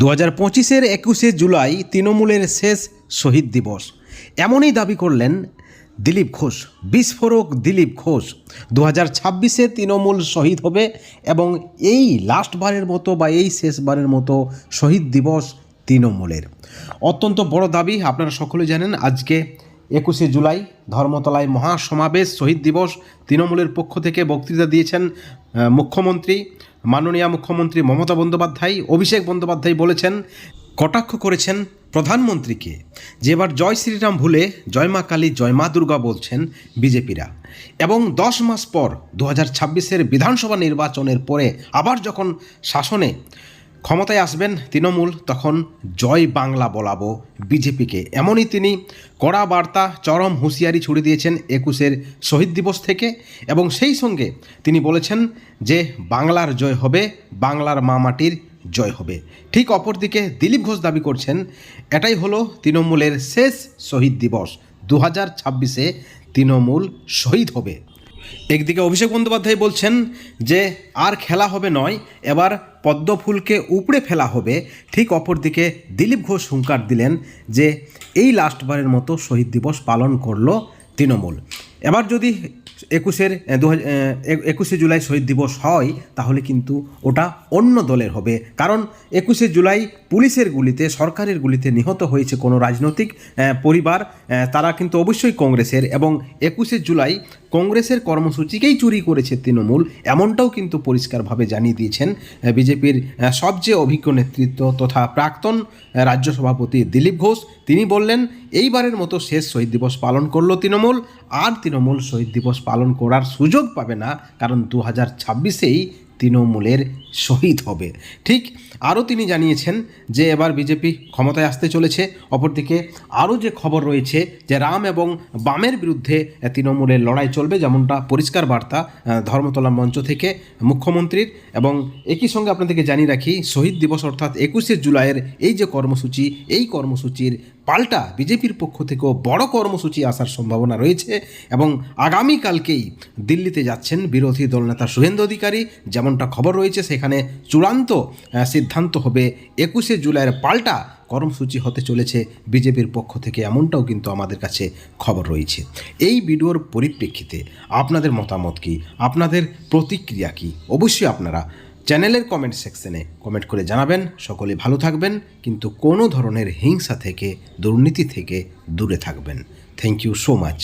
দু হাজার পঁচিশের একুশে জুলাই তৃণমূলের শেষ শহীদ দিবস। এমনই দাবি করলেন দিলীপ ঘোষ, বিস্ফোরক দিলীপ ঘোষ। দু হাজার ছাব্বিশে তৃণমূল শহীদ হবে এবং এই লাস্টবারের মতো বা এই শেষবারের মতো শহীদ দিবস তৃণমূলের। অত্যন্ত বড় দাবি, আপনারা সকলে জানেন, আজকে একুশে জুলাই ধর্মতলায় মহাসমাবেশ, শহীদ দিবস। তৃণমূলের পক্ষ থেকে বক্তৃতা দিয়েছেন মুখ্যমন্ত্রী মাননীয় মুখ্যমন্ত্রী মমতা বন্দ্যোপাধ্যায়, অভিষেক বন্দ্যোপাধ্যায় বলেছেন, কটাক্ষ করেছেন প্রধানমন্ত্রীকে। যে এবার জয় শ্রীরাম ভুলে জয় মা কালী, জয় মা দুর্গা বলছেন বিজেপিরা। এবং দশ মাস পর দু হাজার বিধানসভা নির্বাচনের পরে আবার যখন শাসনে ক্ষমতায় আসবেন তৃণমূল, তখন জয় বাংলা বলাবো বিজেপিকে। এমনই তিনি কড়া বার্তা, চরম হুঁশিয়ারি ছুড়ে দিয়েছেন একুশের শহীদ দিবস থেকে এবং সেই সঙ্গে তিনি বলেছেন যে, বাংলার জয় হবে, বাংলার মা মাটির জয় হবে। ঠিক অপরদিকে দিলীপ ঘোষ দাবি করছেন, এটাই হলো তৃণমূলের শেষ শহীদ দিবস দু হাজার ছাব্বিশে তৃণমূল শহীদ হবে। একদিকে অভিষেক বন্দ্যোপাধ্যায় বলছেন যে, আর খেলা হবে নয়, এবার পদ্মফুলকে উপড়ে ফেলা হবে। ঠিক অপরদিকে দিলীপ ঘোষ হুঙ্কার দিলেন যে, এই লাস্টবারের মতো শহীদ দিবস পালন করল তৃণমূল। এবার যদি একুশের দু একুশে জুলাই শহীদ দিবস হয়, তাহলে কিন্তু ওটা অন্য দলের হবে। কারণ একুশে জুলাই পুলিশের গুলিতে, সরকারের গুলিতে নিহত হয়েছে কোনো রাজনৈতিক পরিবার তারা কিন্তু অবশ্যই কংগ্রেসের এবং একুশে জুলাই কংগ্রেসের কর্মসূচিকেই চুরি করেছে তৃণমূল, এমনটাও কিন্তু পরিষ্কারভাবে জানিয়ে দিয়েছেন বিজেপির সবচেয়ে অভিজ্ঞ নেতৃত্ব তথা প্রাক্তন রাজ্য সভাপতি দিলীপ ঘোষ। তিনি বললেন, এইবারের মতো শেষ শহীদ দিবস পালন করল তৃণমূল, আর তৃণমূল শহীদ দিবস পালন করার সুযোগ পাবে না, কারণ দু হাজার ছাব্বিশেই তৃণমূলের শহীদ হবে। ঠিক আরও তিনি জানিয়েছেন যে এবার বিজেপি ক্ষমতায় আসতে চলেছে, অপরদিকে আরও যে খবর রয়েছে যে রাম এবং বামের বিরুদ্ধে তৃণমূলের লড়াই চলবে, যেমনটা পরিষ্কার বার্তা ধর্মতলা মঞ্চ থেকে মুখ্যমন্ত্রীর এবং একই সঙ্গে আপনাদেরকে জানিয়ে রাখি, শহীদ দিবস অর্থাৎ একুশে জুলাইয়ের এই যে কর্মসূচি, এই কর্মসূচির পাল্টা বিজেপির পক্ষ থেকেও বড় কর্মসূচি আসার সম্ভাবনা রয়েছে এবং আগামীকালকেই দিল্লিতে যাচ্ছেন বিরোধী দলনেতা শুভেন্দু অধিকারী। যেমনটা খবর রয়েছে, সেখানে চূড়ান্ত সিদ্ধান্ত হবে একুশে জুলাইয়ের পাল্টা কর্মসূচি হতে চলেছে বিজেপির পক্ষ থেকে। এমনটাও কিন্তু আমাদের কাছে খবর রয়েছে। এই ভিডিওর পরিপ্রেক্ষিতে আপনাদের মতামত কী? আপনাদের প্রতিক্রিয়া কী? অবশ্যই আপনারা চ্যানেলের কমেন্ট সেকশনে কমেন্ট করে জানাবেন। সকলে ভালো থাকবেন, কিন্তু কোনো ধরনের হিংসা থেকে, দুর্নীতি থেকে দূরে থাকবেন। Thank you so much